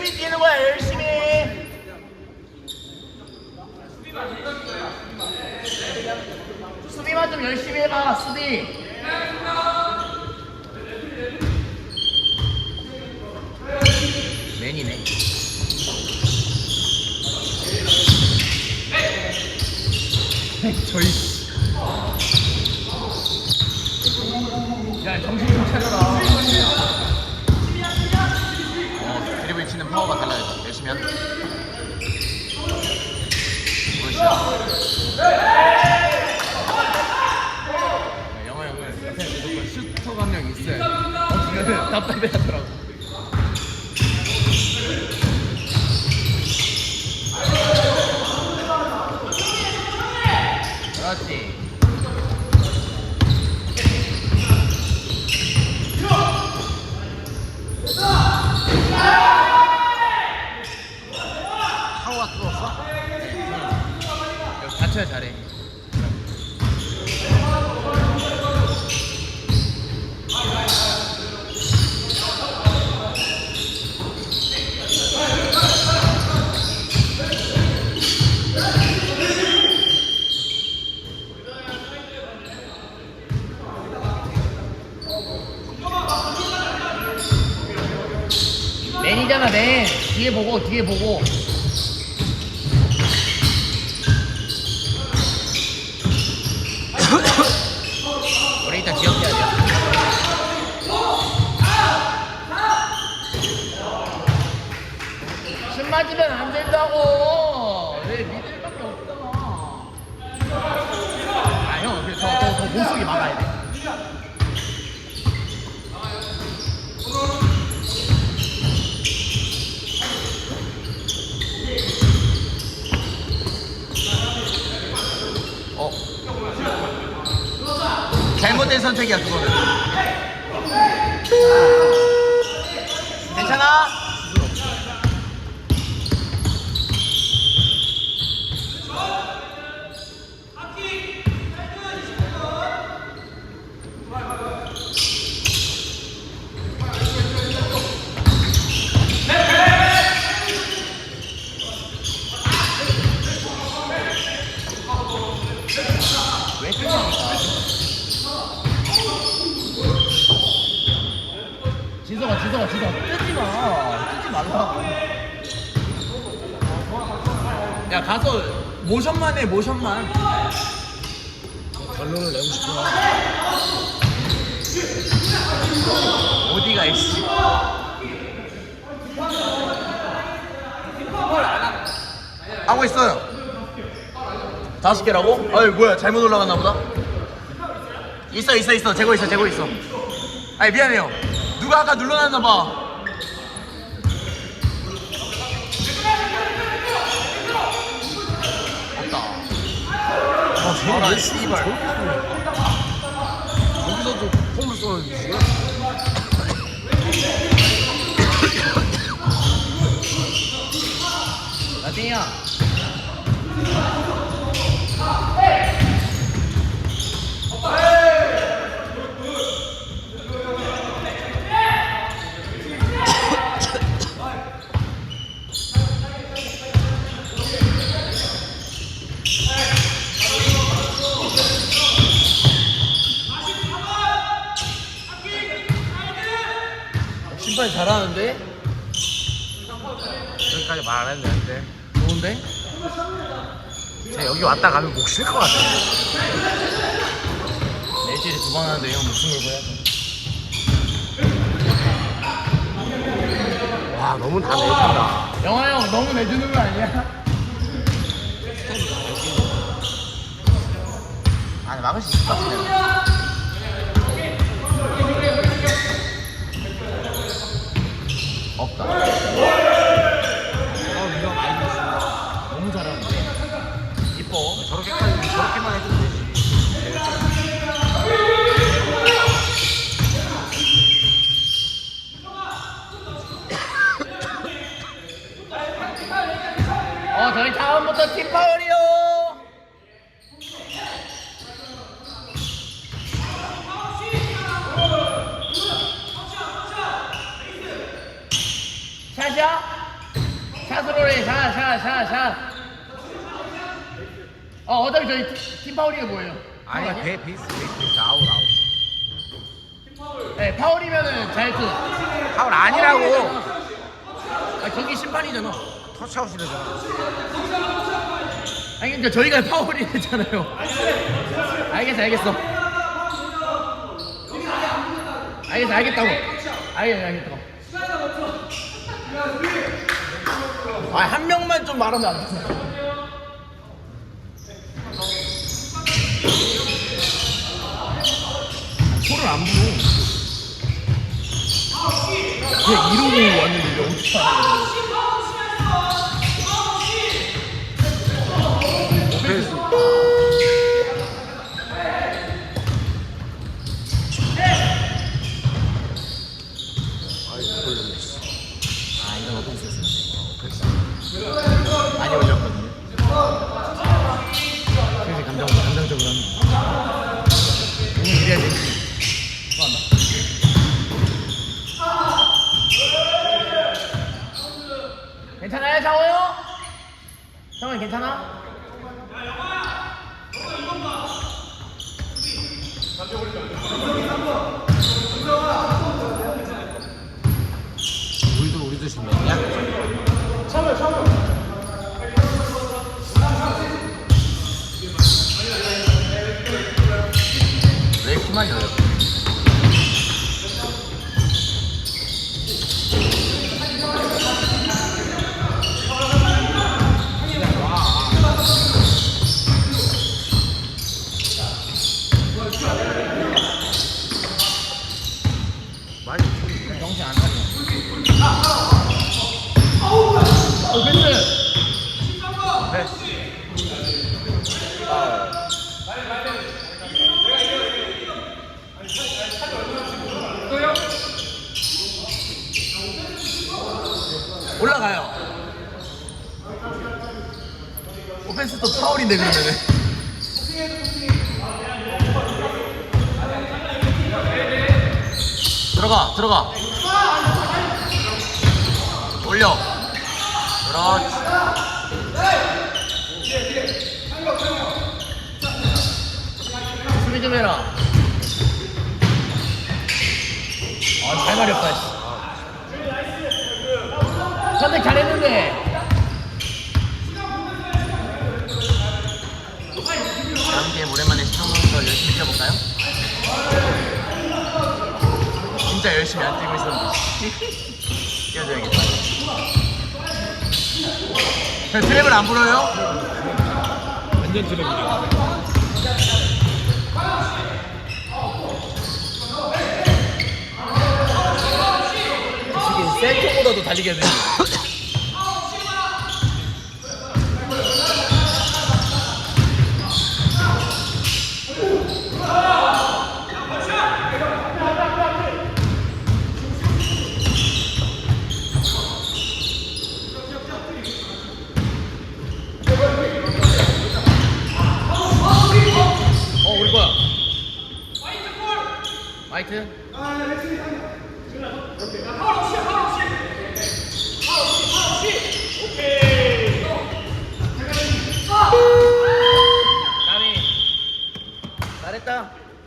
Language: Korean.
열심히 뛰는 거야 열심히. 수비만 좀 열심히 해봐 수비. 맨이네. 저희 야 정신 좀 차려라 어, 드리블 치는 파워가 달라요 열심히 하는 영화 형은 옆에 무조건 슈터가 한 명 있어요 없으면 답답해 하더라고 그렇지 파워가 들어왔어? 다쳐야 잘해 맨이잖아 맨 뒤에 보고 뒤에 보고 우리 일단 기억해야 돼요. 신 맞으면 안 된다고. 왜 미들밖에 없잖아. 아 형, 그래 더더 못 쓰게 막아야 돼. 어. 잘못된 선택이야 그거는. 괜찮아? 왜 그러니까? 지성아 지성아 지성아. 뜨지 마. 뜨지 말라고. 야 가서 모션만 해 모션만. 결론을 내고 싶구나. 어디가 있어? 하고 있어요. 다섯 개라고? 아이 뭐야 잘못 올라갔나 보다? 있어 있어 있어. 재고 있어 재고 있어. 아이 미안해요 누가 아까 눌러놨나 봐 없다 아, 왜 씨발. 여기서도 폼을 쏘는지. 나띵이야 심판이 잘하는데? 여기까지 말 안 해도 되는데. 좋은데? 쟤 여기 왔다 가면 목 쉴 것 같아. 내일에 두 번 하는데 형 무슨 걸고 해야죠 와, 너무 다 내준다. 영화 형 너무 내주는 거 아니야? 아니 막을 수 있을 것 같은데 없다 아, 위가 많이 됐어. 너무 잘하는데 이뻐 저렇게까지, 저렇게만 해도 되지. 어 저희 다음부터 팀 파울이요 샷이야? 그렇지 샷샷 샷 샷 어 어차피 저희 팀 파울이가 뭐예요? 아니? 배 베이스 베이스 베이스 아웃 아웃 네 파울이면은 자유투. 파울 아니라고. 아 저기 심판이잖아. 터치아웃이래잖아. 아니 그러니까 저희가 파울이 했잖아요. 알겠어 알겠어. 알겠어 알겠다고. 알겠어 알겠다고 아 한 명만 좀 말하면 안 돼? 소를 안 부르 그냥 이러고 왔는데 이제 어떻게 하는 베이스 아이 걸렸네 아 이건 어떤 수였어 많이 올렸거든요 그래서 감정, 감정적으로 합니다 오늘 이래야 되지 수고한다 괜찮아요 장호요? 장호 괜찮아? 우리도 우리도 준비했냐? 왜 이렇게 많이 넣어요? 많이 정신 안 차려 어 벤츠 올라가요 오펜스 또 파울인데 그러면은 들어가 들어가. 올려. 그렇지 수비 좀 해라. 아잘 가렸다 씨. 선택 잘했는데 다음 게임 오랜만에 시청하면서 열심히 뛰어볼까요? 진짜 열심히 안 뛰고 있었는데 뛰어줘야겠다 저 트랩을 안 불어요? 완전 드랍이야 지금 센터보다도 달리게 되는 어 우리 거야 화이트 까미 잘했다